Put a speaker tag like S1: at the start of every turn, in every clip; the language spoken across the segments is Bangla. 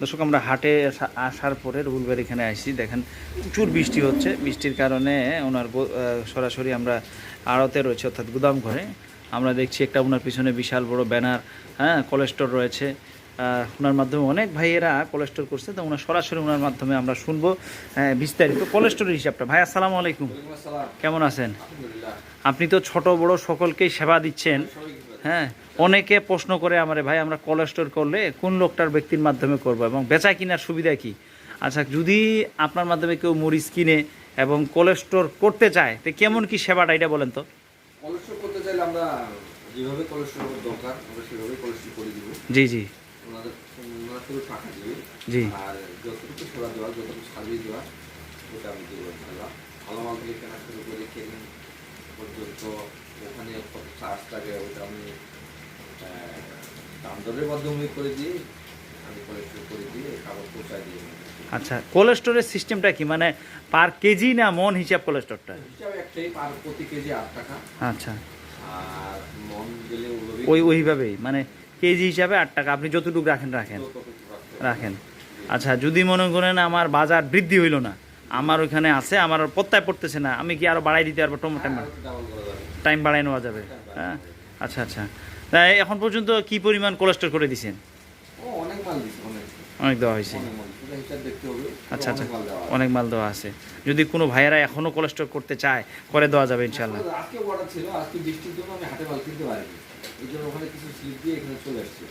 S1: দর্শক আমরা হাটে আসা- আসার পরে রুবুলবার এখানে আসি দেখেন প্রচুর বৃষ্টি হচ্ছে। বৃষ্টির কারণে ওনার সরাসরি আমরা আড়তে রয়েছে অর্থাৎ গুদাম ঘরে। আমরা দেখছি একটা ওনার পিছনে বিশাল বড় ব্যানার হ্যাঁ কোলেস্টোর রয়েছে। ওনার মাধ্যমে অনেক ভাইয়েরা কোলেস্টোর করছে তো ওনার সরাসরি ওনার মাধ্যমে আমরা শুনব আহ, বিস্তারিত। কোলেস্টোরের হিসাবটা। ভাই আসসালামু আলাইকুম। কেমন আছেন? আপনি তো ছোট বড় সকলকেই সেবা দিচ্ছেন। হ্যাঁ অনেকে প্রশ্ন করে আমারে ভাই আমরা কোলেস্টোর করলে কোন লোকটার ব্যক্তির মাধ্যমে করব এবং বেচা কেনার সুবিধা কি? আচ্ছা যদি আপনার মাধ্যমে কেউ মরিচ কিনে এবং কোলেস্টোর করতে চায় তো কেমন কি সেবাটা এটা বলেন তো।
S2: করতে চাইলে আমরা যেভাবে দরকার আমরা সেভাবে করে দিব।
S1: জি জি।
S2: ওনাদের ওনারা শুধু টাকা দিবে।
S1: জি।
S2: আর যতটুকু সেবা দেওয়া যতটুকু দেওয়া ওটা আমি দেবো ভালো মাল কেনা শুরু করে কেনা পর্যন্ত ওখানে কত চার্জ লাগে ওটা আমি আহ, দাম দরের মাধ্যমে করে দিয়ে আমি করে দিয়ে খাবার পৌঁছায় দিয়ে
S1: আচ্ছা কোলেস্টোরের সিস্টেমটা কি? মানে পার কেজি না মন হিসাব কোলেস্টোরটা
S2: হিসাবে একটাই পার প্রতি কেজি আট টাকা।
S1: আচ্ছা।
S2: আর মন গেলে
S1: ওই ওইভাবেই মানে কেজি হিসাবে আট টাকা। আপনি যতটুকু রাখেন রাখেন। রাখেন। আচ্ছা যদি মনে করেন আমার বাজার বৃদ্ধি হইল না আমার ওইখানে আছে আমার আর পত্তায় পড়তেছে না। আমি কি আরও বাড়াই দিতে পারব? টমেটো টাইম বাড়াই নেওয়া যাবে। হ্যাঁ? আচ্ছা আচ্ছা। তাই এখন পর্যন্ত কি পরিমাণ কোলেস্ট্রল করে দিছেন?
S2: অনেক
S1: দেওয়া হয়েছে। আচ্ছা আচ্ছা।
S2: অনেক মাল দেওয়া আছে।
S1: যদি কোনো ভাইয়েরা এখনও কোলেস্ট্রল করতে চায় করে দেওয়া যাবে ইনশাল্লাহ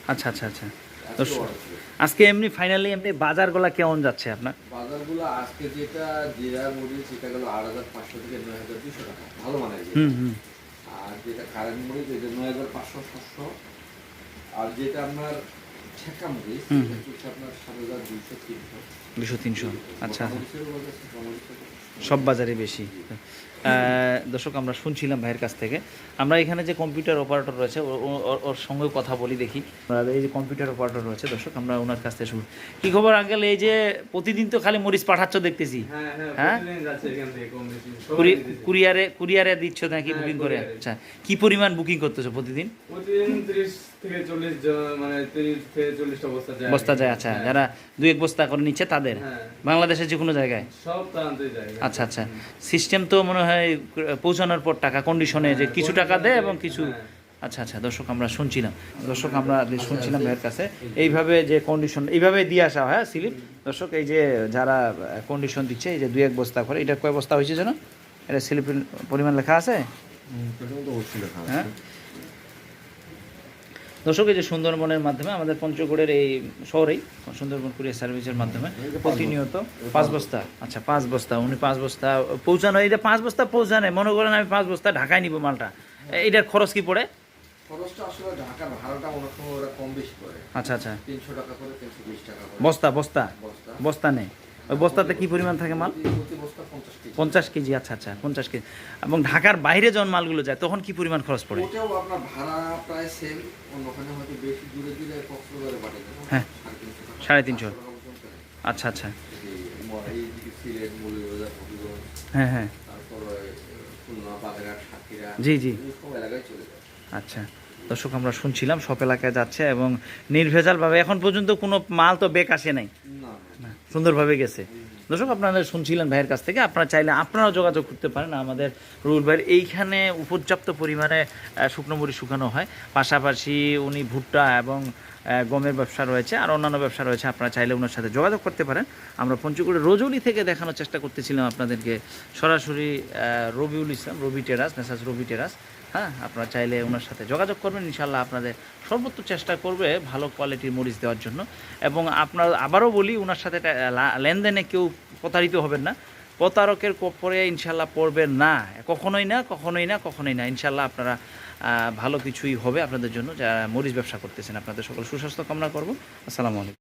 S1: আচ্ছা আচ্ছা আচ্ছা।
S2: আজকে
S1: এমনি ফাইনালি এমনি বাজারগুলা কেমন যাচ্ছে আপনার?
S2: বাজারগুলো আজকে যেটা জিরা মরিচ সেটা গেল আট হাজার পাঁচশো থেকে নয় হাজার দুশো টাকা। ভালো যেটা।
S1: হুম হুম।
S2: আর যেটা কারেন্ট মরিচ এটা নয় হাজার পাঁচশো সাতশো। আর যেটা আপনার ছেঁকা
S1: হুম।
S2: সেটা হচ্ছে আপনার সাত হাজার দুইশো তিনশো।
S1: দুশো তিনশো। আচ্ছা। সব বাজারে বেশি। দর্শক আমরা শুনছিলাম ভাইয়ের কাছ থেকে। আমরা এখানে যে কম্পিউটার অপারেটর রয়েছে ওর- সঙ্গে কথা বলি দেখি। এই যে কম্পিউটার অপারেটর রয়েছে দর্শক আমরা ওনার কাছ থেকে শুনি। কি খবর আঙ্কেল এই যে প্রতিদিন তো খালি মরিচ পাঠাচ্ছ দেখতেছি।
S3: হ্যাঁ হ্যাঁ
S1: হ্যাঁ? কুরিয়ারে কুরিয়ারে দিচ্ছ নাকি
S3: হ্যাঁ,
S1: বুকিং করে? আচ্ছা কি পরিমাণ বুকিং করতেছো প্রতিদিন?
S3: প্রতিদিন 30 থেকে 40 জন মানে 30 থেকে 40 টা বস্তা যায়
S1: আচ্ছা।
S3: হ্যাঁ।
S1: যারা দু এক বস্তা করে নিচ্ছে তাদের?
S3: হ্যাঁ।
S1: বাংলাদেশের যে কোনো জায়গায়?
S3: সব
S1: আচ্ছা আচ্ছা। সিস্টেম তো মনে হয় পৌঁছানোর পর টাকা কন্ডিশনে যে
S3: হ্যাঁ,
S1: কিছু টাকা দেয় এবং কিছু
S3: হ্যাঁ।
S1: আচ্ছা আচ্ছা দর্শক আমরা শুনছিলাম। দর্শক আমরা শুনছিলাম ভাইয়ের কাছে এইভাবে যে কন্ডিশন এইভাবে দিয়ে আসা হয় স্লিপ দর্শক এই যে যারা কন্ডিশন দিচ্ছে এই যে দুই এক বস্তা করে এটা কয় বস্তা হয়েছে যেন? এটা স্লিপের পরিমাণ লেখা আছে। হ্যাঁ। দর্শক এই যে সুন্দরবনের মাধ্যমে আমাদের পঞ্চগড়ের এই শহরেই সুন্দরবন কুরিয়ার সার্ভিসের মাধ্যমে প্রতিনিয়ত পাঁচ বস্তা আচ্ছা পাঁচ বস্তা উনি পাঁচ বস্তা পৌঁছানো এইটা পাঁচ বস্তা পৌঁছানে মনে করেন আমি পাঁচ বস্তা ঢাকায় নিব মালটা। এইটার খরচ কি পড়ে? আচ্ছা আচ্ছা। বস্তা? বস্তা।
S2: বস্তা
S1: নেই? ওই বস্তাতে কি পরিমাণ থাকে মাল?
S2: পঞ্চাশ কেজি
S1: আচ্ছা আচ্ছা পঞ্চাশ কেজি। এবং ঢাকার বাইরে যখন মালগুলো যায় তখন কি পরিমাণ খরচ পড়ে? হ্যাঁ।
S2: সাড়ে তিনশো।
S1: আচ্ছা আচ্ছা। হ্যাঁ হ্যাঁ। জি জি। আচ্ছা দর্শক আমরা শুনছিলাম সব এলাকায় যাচ্ছে এবং নির্ভেজালভাবে এখন পর্যন্ত কোনো মাল তো বেক আসে নাই। সুন্দরভাবে গেছে। দর্শক, আপনারা শুনছিলেন ভাইয়ের কাছ থেকে, আপনারা চাইলে আপনারাও যোগাযোগ করতে পারেন আমাদের রুল ভাইয়ের। এইখানে উপর্যাপ্ত পরিমাণে শুকনো মুড়ি শুকানো হয়। পাশাপাশি উনি ভুট্টা এবং গমের ব্যবসা রয়েছে আর অন্যান্য ব্যবসা রয়েছে। আপনারা চাইলে ওনার সাথে যোগাযোগ করতে পারেন। আমরা পঞ্চকুড়ে রজলি থেকে দেখানোর চেষ্টা করতেছিলাম আপনাদেরকে। সরাসরি রবিউল ইসলাম, রবি টেরাস, মেসাজ রবি টেরাস। হ্যাঁ আপনারা চাইলে ওনার সাথে যোগাযোগ করবেন। ইনশাল্লাহ আপনাদের সর্বোচ্চ চেষ্টা করবে ভালো কোয়ালিটির মরিচ দেওয়ার জন্য। এবং আপনার, আবারও বলি, ওনার সাথে লেনদেনে কেউ প্রতারিত হবেন না। প্রতারকের পরে ইনশাল্লাহ পড়বেন না। কখনোই না কখনোই না কখনোই না। ইনশাল্লাহ আপনারা ভালো কিছুই হবে আপনাদের জন্য। যারা মরিচ ব্যবসা করতেছেন, আপনাদের সকল সুস্বাস্থ্য কামনা করব। আসসালামু আলাইকুম।